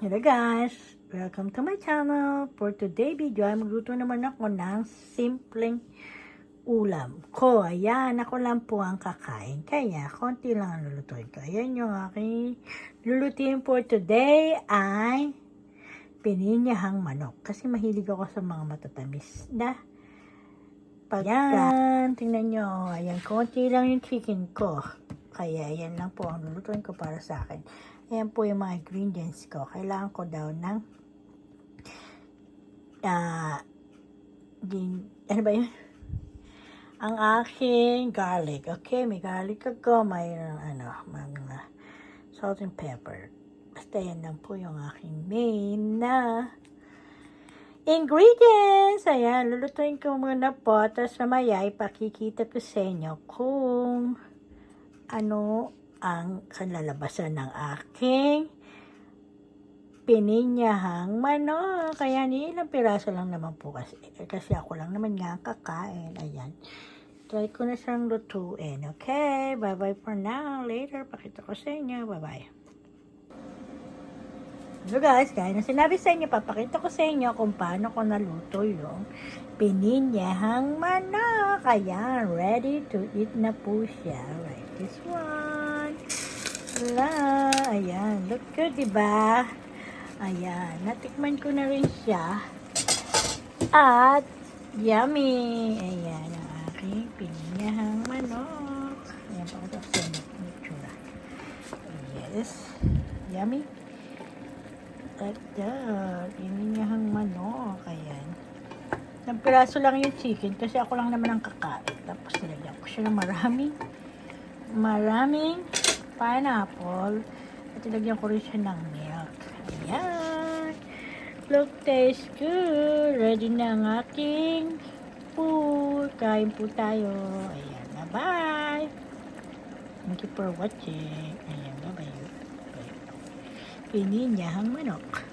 Hello guys! Welcome to my channel. For today video ay magluto naman ako ng simpleng ulam ko. Ayan, ako lang po ang kakain. Kaya, konti lang ang lulutuin ko. Ayan yung aking lulutuin for today ay pininyahang manok. Kasi mahilig ako sa mga matatamis na pag Ayan, tingnan nyo. Ayan, konti lang yung chicken ko. Kaya, ayan lang po ang lulutuin ko para sa akin. Ayan po yung mga ingredients ko. Kailangan ko daw ng ah din, ano ba yun? Ang aking garlic. Okay, may garlic ako. May ano, mga salt and pepper. Basta yan lang po yung aking main na ingredients. Ayan, lulutuin ko muna po. Tapos mamaya ipakikita ko sa inyo kung ano ang kalalabasan ng aking pininyahang manok. Kaya ilang piraso lang naman po kasi. Kasi ako lang naman nga kakain. Ayan. Try ko na siyang lutuin. Okay, bye-bye for now. Later, pakita ko sa inyo. Bye-bye. So guys, gaya na sinabi sa inyo, papakita ko sa inyo kung paano ko naluto yung pininyahang manok. Ayan, ready to eat na po siya. Like this one. Wala. Ayan, look good, diba? Ayan, natikman ko na rin siya. At, yummy! Ayan, ang aking pininyahang manok. Ayan, pakita ko sa itsura. Yes. Yummy. Like that. Pininyahang manok. Ayan. Isang piraso lang yung chicken kasi ako lang naman ang kakain. Tapos nilagyan ko siya ng maraming maraming pineapple. At nilagyan ko rin siya ng milk. Ayan. Look, taste good. Ready na ang aking food. Kain po tayo. Ayan. Bye-bye. Thank you for watching. Ayan. Bye-bye. Bye. Pininyahang manok.